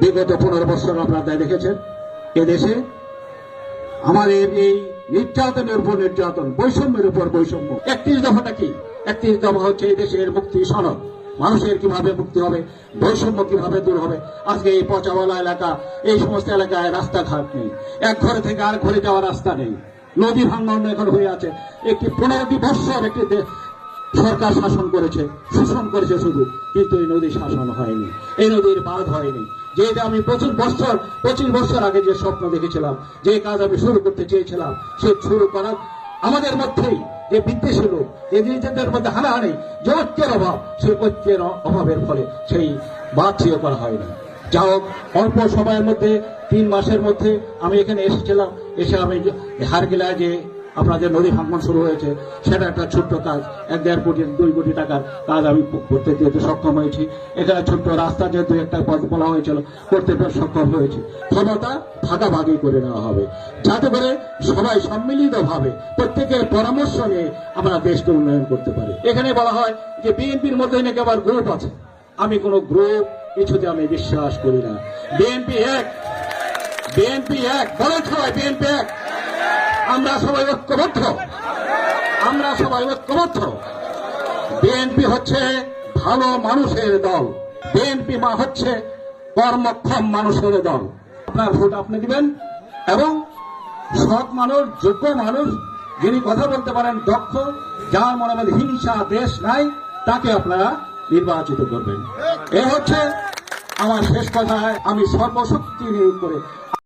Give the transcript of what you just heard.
বিগত পনেরো বছর আপনারা দেখেছেন। এদেশে আমাদের এই নির্যাতনের উপর নির্যাতন, বৈষম্যের উপর বৈষম্য। একত্রিশ দফাটা কি? একত্রিশ দফা হচ্ছে এই দেশের মুক্তি সনদ। মানুষের কীভাবে মুক্তি হবে, বৈষম্য কীভাবে দূর হবে? আজকে এই পচাওয়ালা এলাকা, এই সমস্ত এলাকায় রাস্তাঘাট নেই। এক ঘরে থেকে আর ঘরে যাওয়ার রাস্তা নেই। নদী ভাঙ্গন এখন হয়ে আছে। একটি পনেরোটি বৎসর একটি সরকার শাসন করেছে, শোষণ করেছে শুধু। কিন্তু এই নদী শাসন হয়নি। এই নদীর বাঁধ হয়নি। যেটা আমি প্রচুর বছর, পঁচিশ বছর আগে যে স্বপ্ন দেখেছিলাম, যে কাজ আমি শুরু করতে চেয়েছিলাম, সে শুরু করার আমাদের মধ্যেই যে বিদ্বেষী লোক, যে নিজেদের মধ্যে হানাহানি যে ঐক্যের অভাব, সেই ঐক্যের অভাবের ফলে সেই চির করা হয়নি যা হোক, অল্প সময়ের মধ্যে, তিন মাসের মধ্যে আমি এখানে এসেছিলাম, এসে আমি হারগিলা যে হারগিলায় যে নদী ভাঙ্গন শুরু হয়েছে, সেটা একটা ছোট্ট কাজ। এক দেড় কোটি, দুই কোটি টাকার কাজ আমি করতে যেতে সক্ষম হয়েছি। এখানে ছোট্ট রাস্তা যে দু একটা বলা হয়েছিল, করতে সক্ষম হয়েছে। ক্ষমতা ভাগাভাগি করে নেওয়া হবে। যাতে করে সবাই সম্মিলিত ভাবে প্রত্যেকের পরামর্শ নিয়ে আমরা দেশকে উন্নয়ন করতে পারি। এখানে বলা হয় যে বিএনপির মধ্যে নাকি আবার গ্রুপ আছে। আমি কোনো গ্রুপ কিছুতে আমি বিশ্বাস করি না। বিএনপি এক। বিএনপি এক। বলেন সবাই, বিএনপি এক। আমরা সবাই ঐক্যবদ্ধ। আমরা সবাই ঐক্যবদ্ধ। বিএনপি হচ্ছে ভালো মানুষের দল। বিএনপি মা হচ্ছে কর্মক্ষম মানুষের দল। আপনার ভোট আপনি দিবেন এবং সৎ মানুষ, যোগ্য মানুষ, যিনি কথা বলতে পারেন দক্ষ, যার মনে মধ্যে হিংসা, দেশ নাই, তাকে আপনারা নির্বাচিত করবেন। এ হচ্ছে আমার শেষ কথায় আমি সর্বশক্তি নিয়োগ করে